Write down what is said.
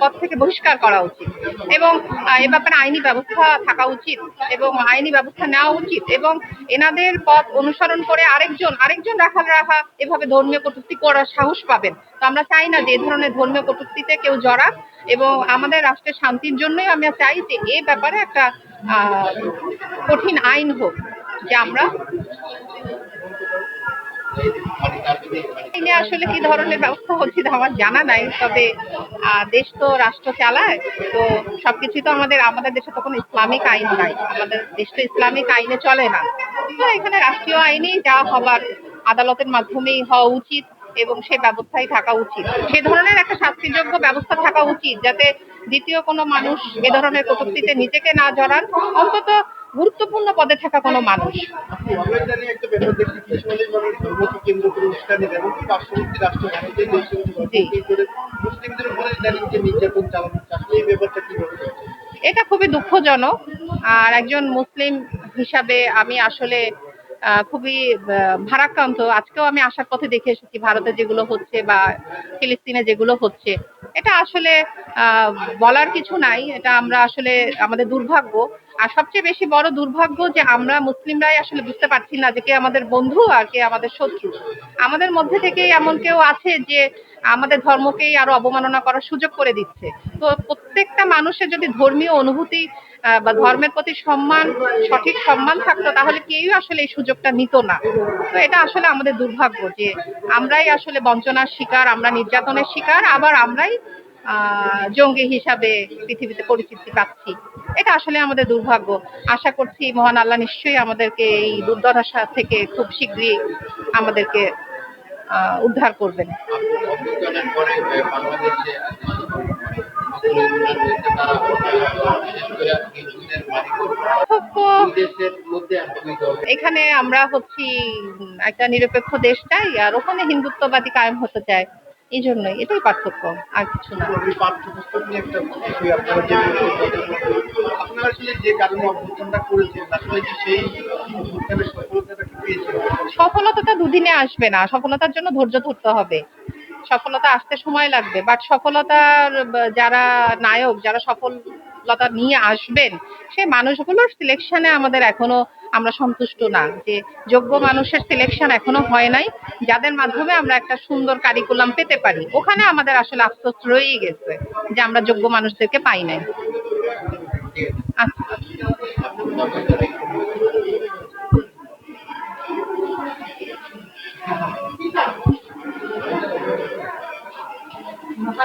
পদ থেকে বহিষ্কার করা উচিত। এবং এ ব্যাপারে আইনি ব্যবস্থা থাকা উচিত এবং আইনি ব্যবস্থা নেওয়া উচিত এবং এনাদের পথ অনুসরণ করে আরেকজন আরেকজন রাখাল রাখা এভাবে ধর্মীয় কটূক্তি করার সাহস পাবেন। তো আমরা চাই না যে ধরনের ধর্মীয় কটূক্তিতে কেউ জড়াক এবং আমাদের রাষ্ট্রের শান্তির জন্যই আমরা চাই যে এ ব্যাপারে একটা কঠিন আইন হোক, যে আমরা আইনে আসলে কি ধরনের ব্যবস্থা হচ্ছে আমার জানা নাই, তবে দেশ তো রাষ্ট্র চালায়, তো সবকিছু তো আমাদের আমাদের দেশে তো কোনো ইসলামিক আইন নাই, আমাদের দেশ তো ইসলামিক আইনে চলে না। তো এখানে রাষ্ট্রীয় আইনেই যা হবার, আদালতের মাধ্যমেই হওয়া উচিত এবং সে ব্যবস্থাই থাকা উচিত। সে ধরনের একটা শাস্তিযোগ্য ব্যবস্থা থাকা উচিত, যাতে দ্বিতীয় কোনো মানুষ এ ধরনের কটূক্তিতে নিজেকে না জড়ান, অন্তত গুরুত্বপূর্ণ পদে থাকা কোনো মানুষ। অনেক মানুষ? এটা খুবই দুঃখজনক। আর একজন মুসলিম হিসাবে আমি আসলে খুবই ভারাক্রান্ত। আজকেও আমি আসার পথে দেখে এসেছি ভারতে যেগুলো হচ্ছে বা ফিলিস্তিনে যেগুলো হচ্ছে। এটা আসলে বলার কিছু নাই। এটা আমরা আসলে আমাদের দুর্ভাগ্য। আর সবচেয়ে বেশি বড় দুর্ভাগ্য যে আমরা মুসলিমরাই আসলে বুঝতে পারছি না যে কে আমাদের বন্ধু আর কে আমাদের শত্রু। আমাদের মধ্যে থেকেই এমন কেউ আছে যে আমাদের ধর্মকেই আরও অবমাননা করার সুযোগ করে দিচ্ছে। তো প্রত্যেকটা মানুষের যদি ধর্মীয় অনুভূতি বা ধর্মের প্রতি সম্মান, সঠিক সম্মান থাকতো, তাহলে কেউই আসলে এই সুযোগটা নিত না। তো এটা আসলে আমাদের দুর্ভাগ্য যে আমরাই আসলে বঞ্চনার শিকার, আমরা নির্যাতনের শিকার, আবার আমরাই জঙ্গি হিসাবে পৃথিবীতে পরিচিতি পাচ্ছি। এটা আসলে আমাদের দুর্ভাগ্য। আশা করছি, মহান আল্লাহ নিশ্চয়ই আমাদেরকে এই দুর্দশা থেকে খুব শীঘ্রই আমাদেরকে উদ্ধার করবেন। এখানে আমরা হচ্ছি একটা নিরপেক্ষ দেশ চাই আর ওখানে হিন্দুত্ববাদী কায়েম হতে চায়। এই জন্যই এটাই পার্থক্য আর কিছু না। সফলতাটা দুদিনে আসবে না সফলতার জন্য ধৈর্য ধরতে হবে। সফলতা আসতে সময় লাগবে। বাট সফলতার যারা নায়ক, যারা সফলতা নিয়ে আসবেন সেই মানুষগুলোর সিলেকশনে আমাদের এখনও আমরা সন্তুষ্ট না। যে যোগ্য মানুষের সিলেকশন এখনও হয় নাই, যাদের মাধ্যমে আমরা একটা সুন্দর কারিকুলাম পেতে পারি। ওখানে আমাদের আসলে আফসোস রয়েই গেছে যে আমরা যোগ্য মানুষদেরকে পাই নাই। আচ্ছা।